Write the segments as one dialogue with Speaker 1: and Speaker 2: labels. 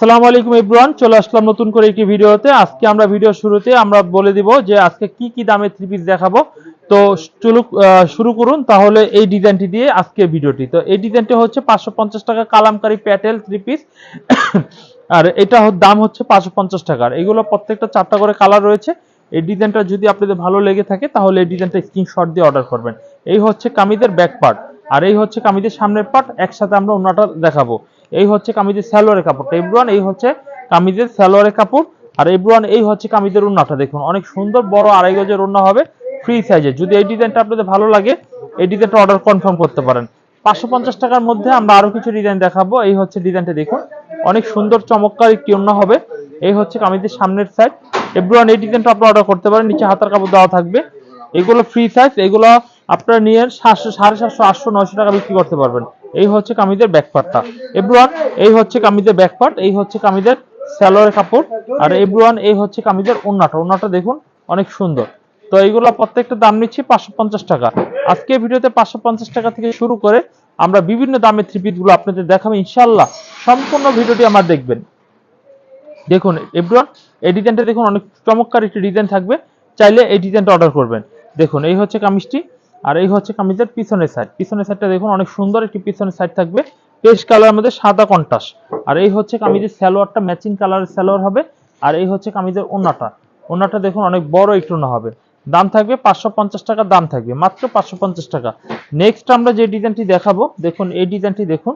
Speaker 1: আসসালামু আলাইকুম ইব্রান চলে আসলাম নতুন করে একটি ভিডিওতে। আজকে আমরা ভিডিও শুরুতে আমরা বলে দিব যে আজকে কি কি দামে থ্রি পিস দেখাবো। তো চলুক শুরু করুন, তাহলে এই ডিজাইনটি দিয়ে আজকে ভিডিওটি। তো এই ডিজাইনটি হচ্ছে পাঁচশো পঞ্চাশ টাকা কালামকারি প্যাটেল থ্রি পিস আর এটা দাম হচ্ছে পাঁচশো পঞ্চাশ টাকার। এগুলো প্রত্যেকটা চারটা করে কালার রয়েছে। এই ডিজাইনটা যদি আপনাদের ভালো লেগে থাকে, তাহলে এই ডিজাইনটা স্ক্রিনশট দিয়ে অর্ডার করবেন। এই হচ্ছে কামিদের ব্যাক পার্ট আর এই হচ্ছে কামিদের সামনের পার্ট একসাথে আমরা ওনাটা দেখাবো। এই হচ্ছে কামিজের স্যালোয়ারের কাপড়টা এব্রুয়ান এই হচ্ছে কামিজের স্যালোয়ারের কাপড়। আর এব্রুয়ান এই হচ্ছে কামিজের উন্নাটা দেখুন। অনেক সুন্দর বড় আড়াই গজের উন্না হবে ফ্রি সাইজের যদি এই ডিজাইনটা আপনাদের ভালো লাগে, এই ডিজাইনটা অর্ডার কনফার্ম করতে পারেন। পাঁচশো পঞ্চাশ টাকার মধ্যে আমরা আরও কিছু ডিজাইন দেখাবো। এই হচ্ছে ডিজাইনটা দেখুন। অনেক সুন্দর চমৎকার একটি উন্না হবে। এই হচ্ছে কামিজের সামনের সাইড এব্রুয়ান এই ডিজাইনটা আপনারা অর্ডার করতে পারেন। নিচে হাতার কাপড় দেওয়া থাকবে। এগুলো ফ্রি সাইজ এগুলো আপনারা নিয়ে সাতশো, সাড়ে সাতশো, আটশো, নয়শো টাকা বিক্রি করতে পারবেন। এই হচ্ছে কামিজের ব্যাকপার্টটা এব্রুয়ান, এই হচ্ছে কামিজের ব্যাকপার্ট এই হচ্ছে কামিজের স্যালোয়ারের কাপড়, আর এব্রুয়ান, এই হচ্ছে কামিজের ওন্নাটা। ওন্নাটা দেখুন, অনেক সুন্দর। তো এইগুলো প্রত্যেকটা দাম নিচ্ছি পাঁচশো পঞ্চাশ টাকা। আজকে ভিডিওতে পাঁচশো পঞ্চাশ টাকা থেকে শুরু করে আমরা বিভিন্ন দামের থ্রি গুলো আপনাদের দেখাবো ইনশাল্লাহ সম্পূর্ণ ভিডিওটি আমার দেখবেন। দেখুন এভরিওয়ান এই ডিজাইনটা দেখুন, অনেক চমৎকার একটি ডিজাইন থাকবে। চাইলে এই ডিজাইনটা অর্ডার করবেন। দেখুন, এই হচ্ছে কামিজটি। আর এই হচ্ছে কামিজের পিছনের সাইড পিছনের সাইডটা দেখুন, অনেক সুন্দর একটি পিছনের সাইড থাকবে। পেস্ট কালার মধ্যে সাদা কন্টাস আর এই হচ্ছে কামিজের স্যালোয়ারটা ম্যাচিং কালারের স্যালোয়ার হবে। আর এই হচ্ছে কামিজের ওনাটা ওনাটা দেখুন, অনেক বড় একটু না হবে। দাম থাকবে পাঁচশো পঞ্চাশ টাকা, দাম থাকবে মাত্র পাঁচশো পঞ্চাশ টাকা। নেক্সট আমরা যে ডিজাইনটি দেখাবো, দেখুন, এই ডিজাইনটি দেখুন,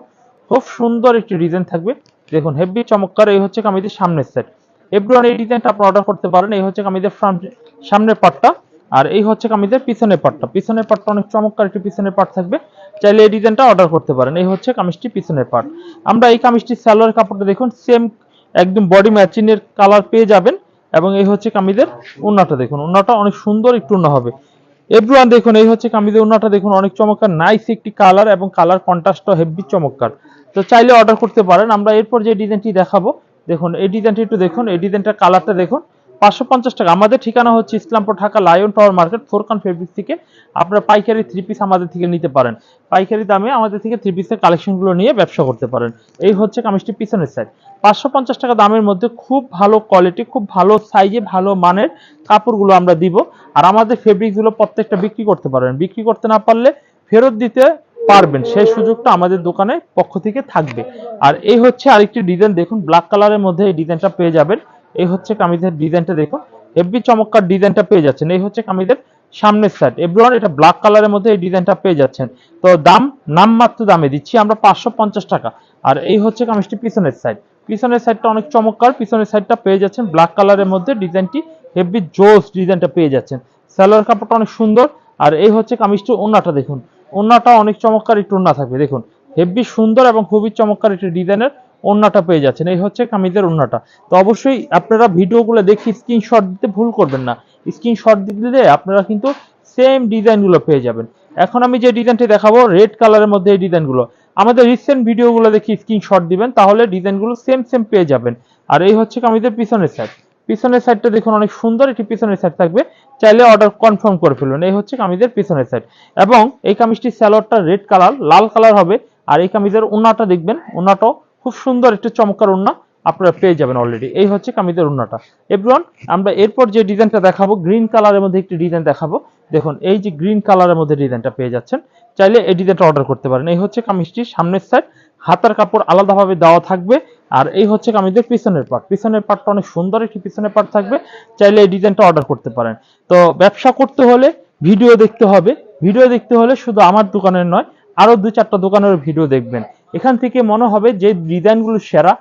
Speaker 1: খুব সুন্দর একটি ডিজাইন থাকবে। দেখুন হেভি চমৎকার, এই হচ্ছে কামিজের সামনের সেট এভরিওয়ান এই ডিজাইনটা আপনি অর্ডার করতে পারেন। এই হচ্ছে কামিজের ফ্রন্ট সামনের পাটটা আর এই হচ্ছে কামিজের পিছনের পাটটা। পিছনের পাটটা অনেক চমৎকার একটি পিছনের পাট থাকবে। চাইলে এই ডিজাইনটা অর্ডার করতে পারেন। এই হচ্ছে কামিজটি পিছনের পাট। আমরা এই কামিজটির সালোয়ার কাপড়টা দেখুন সেম একদম বডি ম্যাচিং এর কালার পেয়ে যাবেন এবং এই হচ্ছে কামিজের উন্নাটা দেখুন। উন্নাটা অনেক সুন্দর একটু উন্না হবে। এভরিওয়ান দেখুন, এই হচ্ছে কামিজের উন্নাটা দেখুন, অনেক চমৎকার নাইস একটি কালার এবং কালার কন্ট্রাস্টটা হেভি চমৎকার। তো চাইলে অর্ডার করতে পারেন। আমরা এরপর যে ডিজাইনটি দেখাবো, দেখুন, এই ডিজাইনটি একটু দেখুন, এই ডিজাইনটার কালারটা দেখুন। পাঁচশো পঞ্চাশ টাকা। আমাদের ঠিকানা হচ্ছে Islampur Dhaka lion tower market, Forkan fabric থেকে। আপনারা পাইকারি থ্রি পিস আমাদের থেকে নিতে পারেন। পাইকারি দামে আমাদের থেকে থ্রি পিসের কালেকশনগুলো নিয়ে ব্যবসা করতে পারেন। এই হচ্ছে কামিজটি পিছনের সাইড পাঁচশো পঞ্চাশ টাকা দামের মধ্যে খুব ভালো কোয়ালিটি খুব ভালো সাইজে ভালো মানের কাপড়গুলো আমরা দিব। আর আমাদের ফেব্রিকগুলো প্রত্যেকটা বিক্রি করতে পারবেন বিক্রি করতে না পারলে ফেরত দিতে পারবেন। সেই সুযোগটা আমাদের দোকানের পক্ষ থেকে থাকবে। আর এই হচ্ছে আরেকটি ডিজাইন দেখুন ব্ল্যাক কালারের মধ্যে এই ডিজাইনটা পেয়ে যাবেন। এই হচ্ছে কামিজের ডিজাইনটা দেখুন। হেভি চমৎকার ডিজাইনটা পেয়ে যাচ্ছেন। এই হচ্ছে কামিজের সামনের সাইড এভরিওয়ান এটা ব্ল্যাক কালারের মধ্যে এই ডিজাইনটা পেয়ে যাচ্ছেন। তো দাম নামমাত্র দামে দিচ্ছি আমরা পাঁচশো পঞ্চাশ টাকা। আর এই হচ্ছে কামিজটি পিছনের সাইড পিছনের সাইডটা অনেক চমৎকার। পিছনের সাইডটা পেয়ে যাচ্ছেন ব্ল্যাক কালারের মধ্যে ডিজাইনটি হেভি জোস ডিজাইনটা পেয়ে যাচ্ছেন। সালোয়ার কাপড়টা অনেক সুন্দর। আর এই হচ্ছে কামিজটি ওন্নাটা দেখুন। ওন্নাটা অনেক চমৎকার একটু ওন্না থাকবে। দেখুন, হেভি সুন্দর এবং খুবই চমৎকার একটি ডিজাইনের ওন্নাটা পেয়ে যাচ্ছেন। এই হচ্ছে কামিজের ওন্নাটা তো অবশ্যই আপনারা ভিডিওগুলো দেখে স্ক্রিনশট দিতে ভুল করবেন না। স্ক্রিনশট দিলে আপনারা কিন্তু সেম ডিজাইনগুলো পেয়ে যাবেন। এখন আমি যে ডিজাইনটি দেখাবো রেড কালারের মধ্যে এই ডিজাইনগুলো আমাদের রিসেন্ট ভিডিওগুলো দেখে স্ক্রিনশট দিবেন, তাহলে ডিজাইনগুলো সেম সেম পেয়ে যাবেন। আর এই হচ্ছে কামিজের পিছনের সাইড পিছনের সাইডটা দেখুন, অনেক সুন্দর একটি পিছনের সাইড থাকবে। চাইলে অর্ডার কনফার্ম করে ফেলুন। এই হচ্ছে কামিজের পিছনের সাইড এবং এই কামিজটির স্যালোয়ারটা রেড কালার লাল কালার হবে। আর এই কামিজের উন্নাটা দেখবেন উন্নাটাও খুব সুন্দর একটা চমৎকার উন্না আপনারা পেয়ে যাবেন অলরেডি এই হচ্ছে কামিজের উন্নাটা। এভরিওয়ান, আমরা এরপর যে ডিজাইনটা দেখাবো গ্রিন কালারের মধ্যে একটি ডিজাইন দেখাবো। দেখুন, এই যে গ্রিন কালারের মধ্যে ডিজাইনটা পেয়ে যাচ্ছেন। চাইলে এই ডিজাইনটা অর্ডার করতে পারেন। এই হচ্ছে কামিজটির সামনের সাইড হাতার কাপড় আলাদাভাবে দেওয়া থাকবে। আর এই হচ্ছে কামিজের পিছনের পার্ট পিছনের পার্টটা অনেক সুন্দর একটি পিছনের পার্ট থাকবে। চাইলে এই ডিজাইনটা অর্ডার করতে পারেন। তো ব্যবসা করতে হলে ভিডিও দেখতে হবে। ভিডিও দেখতে হলে শুধু আমার দোকানের নয়, আরও দু চারটা দোকানের ভিডিও দেখবেন। এখান থেকে মনে হবে যে ডিজাইনগুলো সেরা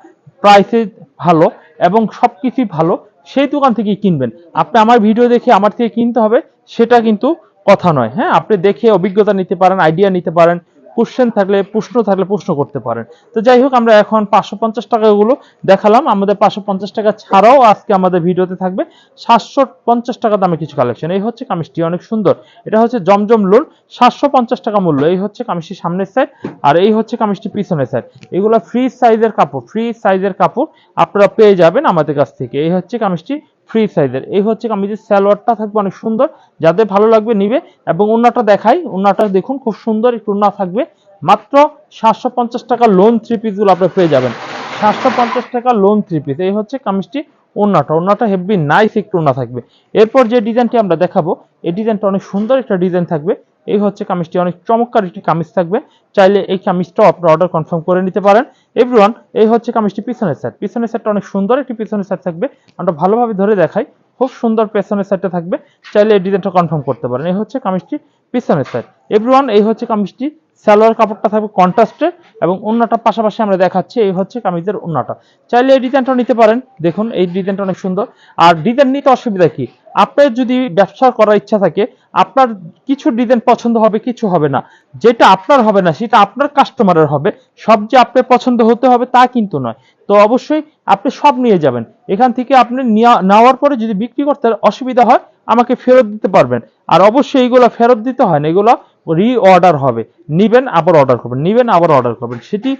Speaker 1: প্রাইসে ভালো এবং সব কিছুই ভালো, সেই দোকান থেকেই কিনবেন। আপনি আমার ভিডিও দেখে আমার থেকে কিনতে হবে, সেটা কিন্তু কথা নয়। হ্যাঁ আপনি দেখে অভিজ্ঞতা নিতে পারেন আইডিয়া নিতে পারেন কোশ্চেন থাকলে, প্রশ্ন থাকলে প্রশ্ন করতে পারেন। তো যাই হোক, আমরা এখন পাঁচশো পঞ্চাশ টাকাগুলো দেখালাম। আমাদের পাঁচশো পঞ্চাশ টাকা ছাড়াও আজকে আমাদের ভিডিওতে থাকবে সাতশো পঞ্চাশ টাকা দামে কিছু কালেকশন এই হচ্ছে কামিজটি, অনেক সুন্দর। এটা হচ্ছে জমজম লোন সাতশো পঞ্চাশ টাকা মূল্য। এই হচ্ছে কামিজটি সামনের সাইড আর এই হচ্ছে কামিজটি পিছনের সাইড এগুলো ফ্রি সাইজের কাপড় ফ্রি সাইজের কাপড় আপনারা পেয়ে যাবেন আমাদের কাছ থেকে। এই হচ্ছে কামিজটি ফ্রি সাইজের এই হচ্ছে কামিজের সালোয়ারটা থাকবে অনেক সুন্দর। যাদের ভালো লাগবে নিবে এবং উন্নাটা দেখাই। উন্নাটা দেখুন, খুব সুন্দর একটু উন্না থাকবে। মাত্র সাতশো পঞ্চাশ টাকা লোন থ্রি পিসগুলো আপনি পেয়ে যাবেন। সাতশো পঞ্চাশ টাকা লোন থ্রি পিস এই হচ্ছে কামিজটি ওন্নাটা ওন্নাটা হেভি নাইস একটু ওনা থাকবে। এরপর যে ডিজাইনটি আমরা দেখাবো, এই ডিজাইনটা অনেক সুন্দর একটা ডিজাইন থাকবে। এই হচ্ছে কামিজটি। অনেক চমৎকার একটি কামিজ থাকবে। চাইলে এই কামিজটাও আপনার অর্ডার কনফার্ম করে নিতে পারেন। এভরিওয়ান এই হচ্ছে কামিজটি পিছনের সাইড পিছনের সাইডটা অনেক সুন্দর একটি পিছনের সাইড থাকবে। আমরা ভালোভাবে ধরে দেখাই। খুব সুন্দর পেছনের সাইডটা থাকবে। চাইলে এই ডিজাইনটা কনফার্ম করতে পারেন। এই হচ্ছে কামিজটি পিছনের সাইড এভরিওয়ান এই হচ্ছে কামিজটি সালোয়ার কাপড়টা থাকবে কন্ট্রাস্টের এবং অন্যটা পাশাপাশি আমরা দেখাচ্ছি এই হচ্ছে কামিজের অন্যটা চাইলে এই ডিজাইনটা নিতে পারেন। দেখুন, এই ডিজাইনটা অনেক সুন্দর। আর ডিজাইন নিতে অসুবিধা কি? আপনার যদি ব্যবসা করার ইচ্ছা থাকে, আপনার কিছু ডিজাইন পছন্দ হবে, কিছু হবে না। যেটা আপনার হবে না, সেটা আপনার কাস্টমারের হবে। সব যে আপনার পছন্দ হতে হবে, তা কিন্তু নয়। তো অবশ্যই আপনি সব নিয়ে যাবেন। এখান থেকে আপনি নেওয়া- নেওয়ার পরে যদি বিক্রি করতে অসুবিধা হয়, আমাকে ফেরত দিতে পারবেন। আর অবশ্যই এইগুলো ফেরত দিতে হয় না। এগুলো রি অর্ডার হবে। নিবেন, আবার অর্ডার করবেন। নিবেন, আবার অর্ডার করবেন। সেটি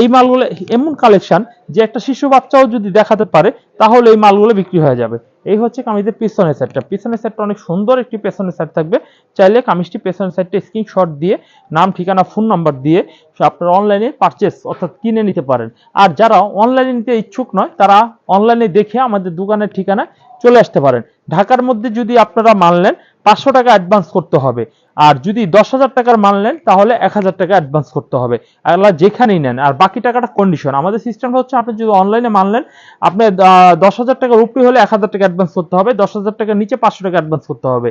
Speaker 1: এই মালগুলো এমন কালেকশন যে একটা শিশু বাচ্চাও যদি দেখাতে পারে, তাহলে এই মালগুলো বিক্রি হয়ে যাবে। এই হচ্ছে কামিজের পিছনের সেটটা পিছনের সেটটা অনেক সুন্দর একটি পেছনের সেট থাকবে। চাইলে কামিজটি পেছনের সেটটা স্ক্রিনশট দিয়ে, নাম, ঠিকানা ফোন নাম্বার দিয়ে আপনারা অনলাইনে পারচেস অর্থাৎ কিনে নিতে পারেন। আর যারা অনলাইনে নিতে ইচ্ছুক নয়, তারা অনলাইনে দেখে আমাদের দোকানের ঠিকানা চলে আসতে পারেন। ঢাকার মধ্যে যদি আপনারা মানলেন পাঁচশো টাকা অ্যাডভান্স করতে হবে। আর যদি দশ হাজার টাকার মাল নেন তাহলে এক হাজার টাকা অ্যাডভান্স করতে হবে। আল্লাহ যেখানেই নেন আর বাকি টাকাটা কন্ডিশন আমাদের সিস্টেমটা হচ্ছে আপনি যদি অনলাইনে মানলেন আপনি আহ, দশ হাজার টাকার উপরে হলে এক হাজার টাকা অ্যাডভান্স করতে হবে দশ হাজার টাকার নিচে পাঁচশো টাকা অ্যাডভান্স করতে হবে।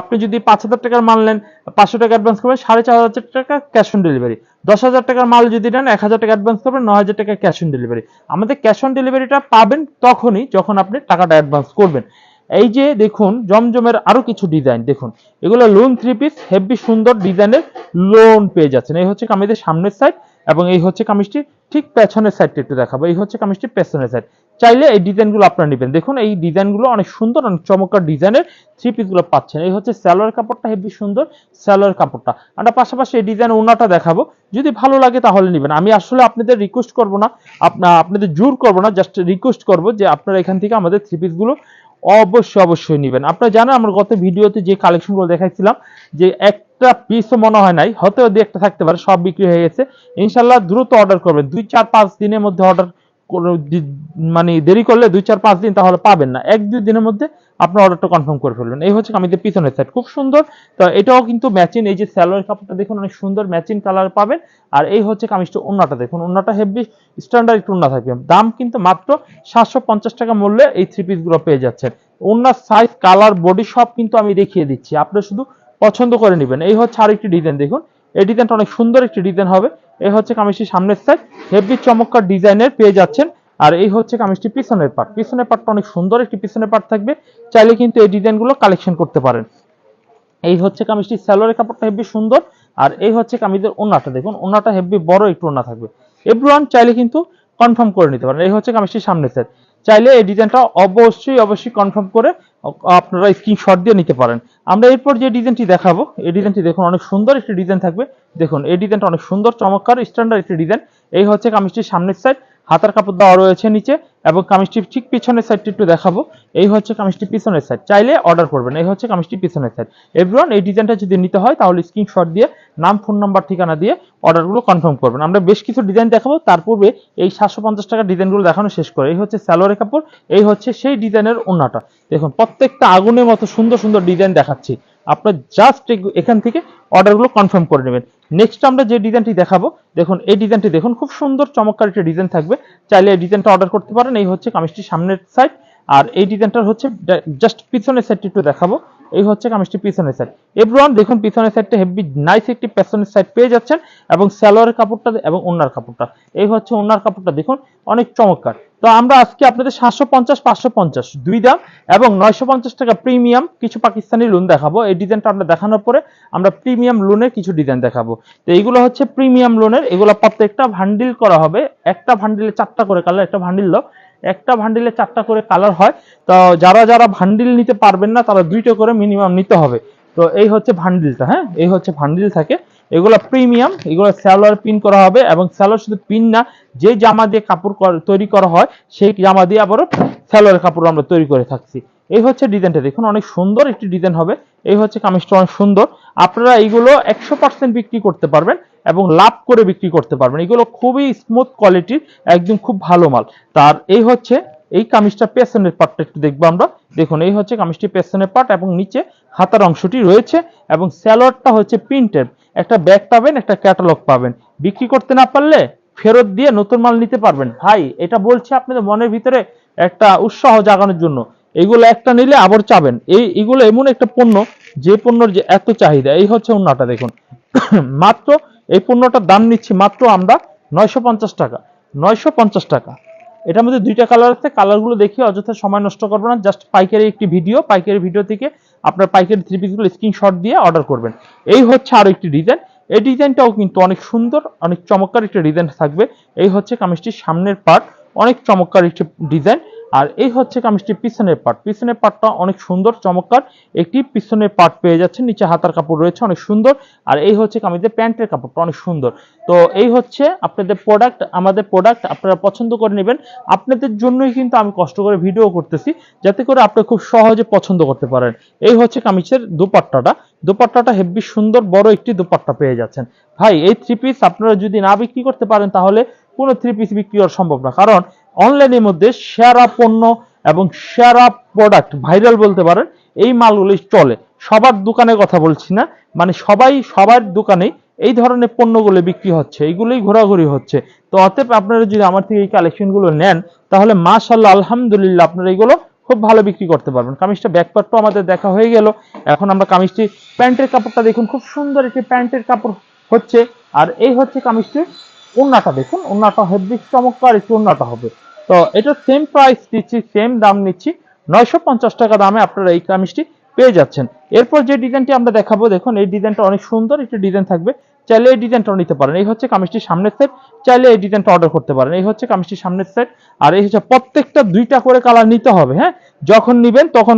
Speaker 1: আপনি যদি পাঁচ হাজার টাকার মাল নেন পাঁচশো টাকা অ্যাডভান্স করবেন সাড়ে চার হাজার টাকা ক্যাশ অন ডেলিভারি দশ হাজার টাকার মাল যদি নেন এক হাজার টাকা অ্যাডভান্স করবেন ন হাজার টাকা ক্যাশ অন ডেলিভারি আমাদের ক্যাশ অন ডেলিভারিটা পাবেন তখনই যখন আপনি টাকাটা অ্যাডভান্স করবেন। এই যে দেখুন, জমজমের আরও কিছু ডিজাইন দেখুন। এগুলো লোন থ্রি পিস হেভি সুন্দর ডিজাইনের লোন পেয়ে যাচ্ছেন। এই হচ্ছে কামিজের সামনের সাইড এবং এই হচ্ছে কামিজটি ঠিক পেছনের সাইডটা একটু দেখাবো। এই হচ্ছে কামিজটি পেছনের সাইড চাইলে এই ডিজাইনগুলো আপনারা নেবেন। দেখুন, এই ডিজাইনগুলো অনেক সুন্দর, অনেক চমৎকার ডিজাইনের থ্রি পিসগুলো পাচ্ছেন। এই হচ্ছে স্যালোয়ার কাপড়টা হেভি সুন্দর স্যালোয়ার কাপড়টা। আমরা পাশাপাশি এই ডিজাইন ওনাটা দেখাবো। যদি ভালো লাগে তাহলে নেবেন। আমি আসলে আপনাদের রিকোয়েস্ট করব না, আপনা আপনাদের জোর করব না জাস্ট রিকোয়েস্ট করব যে আপনারা এখান থেকে আমাদের থ্রি পিসগুলো অবশ্যই অবশ্যই নেবেন। আপনারা জানেন, আমার গত ভিডিওতে যে কালেকশনগুলো দেখাইছিলাম, যে একটা পিসও মনে হয় নাই হতে দু একটা থাকতে পারে, সব বিক্রি হয়ে গেছে। ইনশাল্লাহ দ্রুত অর্ডার করবেন। দুই, চার, পাঁচ দিনের মধ্যে অর্ডার মানে দেরি করলে দুই, চার, পাঁচ দিন তাহলে পাবেন না। এক, দুই দিনের মধ্যে আপনার অর্ডারটা কনফার্ম করে ফেলবেন। এই হচ্ছে কামিজের পিছনের সাইড খুব সুন্দর। তো এটাও কিন্তু ম্যাচিং এই যে স্যালোয়ার কাপড়টা দেখুন, অনেক সুন্দর ম্যাচিং কালার পাবেন। আর এই হচ্ছে কামিজটা ওন্নাটা দেখুন। ওন্নাটা হেভি স্ট্যান্ডার্ড একটু ওন্না থাকবে। দাম কিন্তু মাত্র সাতশো পঞ্চাশ টাকা মূল্যে এই থ্রি পিসগুলো পেয়ে যাচ্ছেন। ওন্নার সাইজ কালার বডি সব কিন্তু আমি দেখিয়ে দিচ্ছি। আপনি শুধু পছন্দ করে নেবেন। এই হচ্ছে আরেকটি ডিজাইন দেখুন। এই ডিজাইনটা অনেক সুন্দর একটি ডিজাইন হবে। এই হচ্ছে কামিজটি সামনের সাইড হেভি চমৎকার ডিজাইনের পেয়ে যাচ্ছেন। আর এই হচ্ছে কামিজটি পিছনের পার্ট পিছনের পার্টটা অনেক সুন্দর, একটি পিছনের পার্ট থাকবে। চাইলে কিন্তু এই ডিজাইনগুলো কালেকশন করতে পারেন। এই হচ্ছে কামিজটি স্যালোয়ারের কাপড়টা হেভি সুন্দর, আর এই হচ্ছে কামিজের ওনাটা দেখুন ওনাটা হেভি বড়, একটু ওনা থাকবে। এভরিওয়ান চাইলে কিন্তু কনফার্ম করে নিতে পারেন। এই হচ্ছে কামিজটির সামনে সেট চাইলে এই ডিজাইনটা অবশ্যই অবশ্যই কনফার্ম করে আপনারা স্ক্রিনশট দিয়ে নিতে পারেন। আমরা এরপর যে ডিজাইনটি দেখাবো, এই ডিজাইনটি দেখুন, অনেক সুন্দর একটি ডিজাইন থাকবে। দেখুন, এই ডিজাইনটা অনেক সুন্দর, চমৎকার স্ট্যান্ডার্ড একটি ডিজাইন এই হচ্ছে কামিজটির সামনের সাইড হাতার কাপড় দেওয়া রয়েছে নিচে এবং কামিজটির ঠিক পিছনের সাইডটি একটু দেখাবো। এই হচ্ছে কামিজটি পিছনের সাইড চাইলে অর্ডার করবেন। এই হচ্ছে কামিজটি পিছনের সাইড এভরিওয়ান এই ডিজাইনটা যদি নিতে হয়, তাহলে স্ক্রিনশট দিয়ে, নাম ফোন নাম্বার ঠিকানা দিয়ে অর্ডারগুলো কনফার্ম করবেন। আমরা বেশ কিছু ডিজাইন দেখাবো। তার পূর্বে এই সাতশো পঞ্চাশ টাকার ডিজাইনগুলো দেখানো শেষ করে। এই হচ্ছে স্যালোয়ারের কাপড়। এই হচ্ছে সেই ডিজাইনের ওনাটা দেখুন, প্রত্যেকটা আগুনের মতো সুন্দর সুন্দর ডিজাইন দেখাচ্ছি। আপনার জাস্ট এখান থেকে অর্ডারগুলো কনফার্ম করে নেবেন। নেক্সট আমরা যে ডিজাইনটি দেখাবো, দেখুন, এই ডিজাইনটি দেখুন, খুব সুন্দর, চমৎকার একটা ডিজাইন থাকবে। চাইলে এই ডিজাইনটা অর্ডার করতে পারেন, এই হচ্ছে কামিজটির সামনের সাইড আর এই ডিজাইনটার হচ্ছে জাস্ট পিছনের সাইডটি একটু দেখাবো, এই হচ্ছে কামিজটি পিছনের সাইড এভরিওয়ান দেখুন, পিছনের সাইডটা হেভি নাইস একটি পেছনের সাইড পেয়ে যাচ্ছেন, এবং সালোয়ারের কাপড়টা এবং ওনার কাপড়টা। এই হচ্ছে ওনার কাপড়টা, দেখুন, অনেক চমৎকার। তো আমরা আজকে আপনাদের সাতশো পঞ্চাশ, পাঁচশো পঞ্চাশ, দুই দাম এবং নয়শো পঞ্চাশ টাকা প্রিমিয়াম কিছু পাকিস্তানি লোন দেখাবো। এই ডিজাইনটা আমরা দেখানোর পরে আমরা প্রিমিয়াম লোনের কিছু ডিজাইন দেখাবো। তো এইগুলো হচ্ছে প্রিমিয়াম লোনের এগুলো প্রত্যেকটা ভান্ডিল করা হবে। একটা ভান্ডিলে চারটা করে কালার একটা ভান্ডিল দাও একটা ভান্ডিলে চারটা করে কালার হয়। তো যারা যারা ভান্ডিল নিতে পারবেন না, তারা দুইটা করে মিনিমাম নিতে হবে। তো এই হচ্ছে ভান্ডিলটা হ্যাঁ? এই হচ্ছে ভান্ডিল থাকে। এগুলো প্রিমিয়াম এগুলো স্যালোয়ার পিন করা হবে এবং স্যালোয়ার শুধু পিন না, যে জামা দিয়ে কাপড় তৈরি করা হয়, সেই জামা দিয়ে আবারও স্যালোয়ার কাপড় আমরা তৈরি করে থাকছি। এই হচ্ছে ডিজাইনটা দেখুন, অনেক সুন্দর একটি ডিজাইন হবে। এই হচ্ছে কামিজটা অনেক সুন্দর। আপনারা এইগুলো একশো পার্সেন্ট বিক্রি করতে পারবেন এবং লাভ করে বিক্রি করতে পারবেন। এগুলো খুবই স্মুথ কোয়ালিটির একদম খুব ভালো মাল। তার এই হচ্ছে, এই কামিজটা পেছনের পার্টটা একটু দেখব আমরা। দেখুন, এই হচ্ছে কামিজটি পেছনের পার্ট এবং নিচে হাতার অংশটি রয়েছে এবং স্যালোয়ারটা হচ্ছে প্রিন্টেড একটা ব্যাগ পাবেন, একটা ক্যাটালগ পাবেন। বিক্রি করতে না পারলে ফেরত দিয়ে নতুন মাল নিতে পারবেন। ভাই, এটা বলছি আপনাদের মনের ভিতরে একটা উৎসাহ জাগানোর জন্য। এগুলো একটা নিলে আবার চাবেন। এই এগুলো এমন একটা পণ্য, যে পণ্যর যে এত চাহিদা, এই হচ্ছে অন্যটা দেখুন। মাত্র এই পণ্যটার দাম নিচ্ছি মাত্র আমরা নয়শো পঞ্চাশ টাকা। নয়শো পঞ্চাশ টাকা। এটার মধ্যে দুইটা কালার আছে। কালারগুলো দেখি অযথা সময় নষ্ট করবেন না। জাস্ট পাইকারি একটি ভিডিও। পাইকারি ভিডিও থেকে আপনার পাইকারি থ্রি পিসগুলো স্ক্রিনশট দিয়ে অর্ডার করবেন। এই হচ্ছে আরও একটি ডিজাইন এই ডিজাইনটাও কিন্তু অনেক সুন্দর, অনেক চমৎকার একটি ডিজাইন থাকবে। এই হচ্ছে কামিজটির সামনের পার্ট অনেক চমৎকার একটি ডিজাইন আর এই হচ্ছে কামিজটির পিছনের পার্ট পিছনের পার্টটা অনেক সুন্দর, চমৎকার। একটি পিছনের পার্ট পেয়ে যাচ্ছে, নিচে হাতার কাপড় রয়েছে, অনেক সুন্দর। আর এই হচ্ছে কামিজের প্যান্টের কাপড়টা অনেক সুন্দর। তো এই হচ্ছে আপনাদের প্রোডাক্ট আমাদের প্রোডাক্ট আপনারা পছন্দ করে নেবেন। আপনাদের জন্যই কিন্তু আমি কষ্ট করে ভিডিও করতেছি, যাতে করে আপনি খুব সহজে পছন্দ করতে পারেন। এই হচ্ছে কামিজের দুপাট্টাটা। দুপাট্টাটা হেভি সুন্দর, বড় একটি দুপাট্টা পেয়ে যাচ্ছেন। ভাই, এই থ্রি পিস আপনারা যদি না বিক্রি করতে পারেন, তাহলে কোনো থ্রি পিস বিক্রি করা সম্ভব না। কারণ অনলাইনের মধ্যে সেরা পণ্য এবং সেরা প্রোডাক্ট ভাইরাল বলতে পারেন, এই মালগুলি চলে। সবার দোকানে কথা বলছি না মানে সবাই, সবার দোকানে এই ধরনের পণ্যগুলো বিক্রি হচ্ছে, এইগুলোই ঘোরাঘুরি হচ্ছে। তো অতএব আপনারা যদি আমার থেকে এই কালেকশনগুলো নেন, তাহলে মাশাল্লাহ আলহামদুলিল্লাহ আপনারা এইগুলো খুব ভালো বিক্রি করতে পারবেন। কামিজটা ব্যাকপার্টও আমাদের দেখা হয়ে গেল। এখন আমরা কামিজটি প্যান্টের কাপড়টা দেখুন, খুব সুন্দর একটি প্যান্টের কাপড় হচ্ছে। আর এই হচ্ছে কামিজটির ওন্নাটা দেখুন ওন্নাটা হেভি চমৎকার একটু ওন্নাটা হবে। তো এটা সেম প্রাইস দিচ্ছি সেম দাম নিচ্ছি। নয়শো পঞ্চাশ টাকা দামে আপনারা এই কামিজটি পেয়ে যাচ্ছেন। এরপর যে ডিজাইনটি আমরা দেখাবো, দেখুন, এই ডিজাইনটা অনেক সুন্দর একটি ডিজাইন থাকবে। চাইলে এই ডিজাইনটাও নিতে পারেন। এই হচ্ছে কামিজটির সামনের সেট চাইলে এই ডিজাইনটা অর্ডার করতে পারেন। এই হচ্ছে কামিজটির সামনের সেট আর এই হচ্ছে প্রত্যেকটা দুইটা করে কালার নিতে হবে হ্যাঁ? যখন নিবেন তখন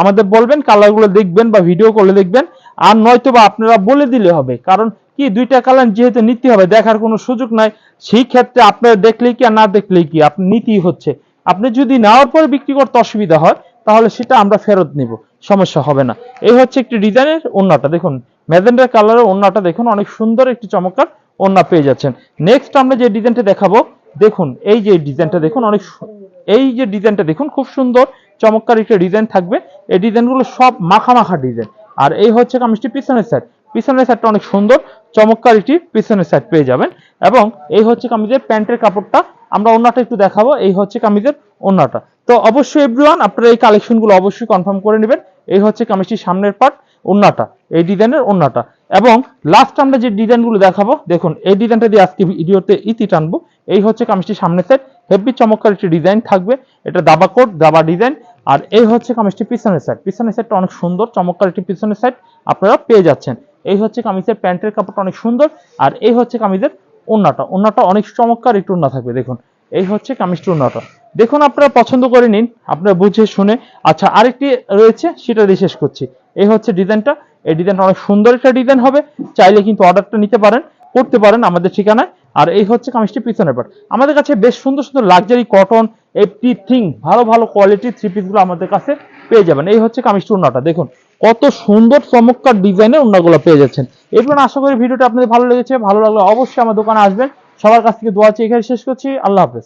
Speaker 1: আমাদের বলবেন কালারগুলো দেখবেন বা ভিডিও করলে দেখবেন। আর নয়তো বা আপনারা বলে দিলে হবে। কারণ কি, দুইটা কালার যেহেতু নিতে হবে, দেখার কোনো সুযোগ নাই, সেই ক্ষেত্রে আপনারা দেখলেই কি আর না দেখলেই কি, আপনি নিতেই হচ্ছে। আপনি যদি নেওয়ার পরে বিক্রি করতে অসুবিধা হয়, তাহলে সেটা আমরা ফেরত নিব, সমস্যা হবে না। এই হচ্ছে একটি ডিজাইনের ওন্নাটা দেখুন, ম্যাজেন্ডার কালারের ওন্নাটা দেখুন, অনেক সুন্দর একটি চমৎকার ওন্না পেয়ে যাচ্ছেন। নেক্সট আমরা যে ডিজাইনটা দেখাবো, দেখুন, এই যে ডিজাইনটা দেখুন, অনেক এই যে ডিজাইনটা দেখুন, খুব সুন্দর, চমৎকার একটা ডিজাইন থাকবে। এই ডিজাইনগুলো সব মাখা মাখা ডিজাইন আর এই হচ্ছে কামিজটি পিছনের সাইড পিছনের সাইডটা অনেক সুন্দর, চমৎকার একটি পিছনের সাইড পেয়ে যাবেন। এবং এই হচ্ছে কামিজের প্যান্টের কাপড়টা। আমরা অন্যটা একটু দেখাবো, এই হচ্ছে কামিজের ওন্নাটা তো অবশ্যই এভরিওয়ান আপনারা এই কালেকশনগুলো অবশ্যই কনফার্ম করে নেবেন। এই হচ্ছে কামিজটির সামনের পার্ট ওন্নাটা এই ডিজাইনের ওন্নাটা এবং লাস্ট আমরা যে ডিজাইনগুলো দেখাবো, দেখুন, এই ডিজাইনটা দিয়ে আজকে ভিডিওতে ইতি টানবো। এই হচ্ছে কামিজটির সামনের সাইড হেভি চমৎকার একটি ডিজাইন থাকবে। এটা দাবা কোট, দাবা ডিজাইন। আর এই হচ্ছে কামিজটি পিছনের সাইড পিছনের সাইডটা অনেক সুন্দর, চমৎকার একটি পিছনের সাইড আপনারা পেয়ে যাচ্ছেন। এই হচ্ছে কামিজের প্যান্টের কাপড়টা অনেক সুন্দর। আর এই হচ্ছে কামিজের ওন্নাটা ওন্নাটা অনেক চমৎকার একটু ওন্না থাকবে, দেখুন। এই হচ্ছে কামিজটি ওন্নাটা দেখুন, আপনারা পছন্দ করে নিন, আপনারা বুঝে শুনে। আচ্ছা আরেকটি রয়েছে, সেটা দিয়ে করছি। এই হচ্ছে ডিজাইনটা। এই ডিজাইনটা অনেক সুন্দর একটা ডিজাইন হবে। চাইলে কিন্তু অর্ডারটা নিতে পারেন, করতে পারেন আমাদের ঠিকানায়। আর এই হচ্ছে কামিজটি পিছনের পার্ট আমাদের কাছে বেশ সুন্দর সুন্দর লাক্সারি কটন এভরিথিং ভালো ভালো কোয়ালিটি থ্রি পিসগুলো আমাদের কাছে পেয়ে যাবেন। এই হচ্ছে কামিজটি উন্নাটা দেখুন, কত সুন্দর, চমৎকার ডিজাইনের ওন্নাগুলো পেয়ে যাচ্ছেন। এরপর আশা করি ভিডিওটা আপনাদের ভালো লেগেছে। ভালো লাগলে অবশ্যই আমার দোকানে আসবেন। সবার কাছ থেকে দোয়া চেয়ে এখানে শেষ করছি। আল্লাহ হাফেজ।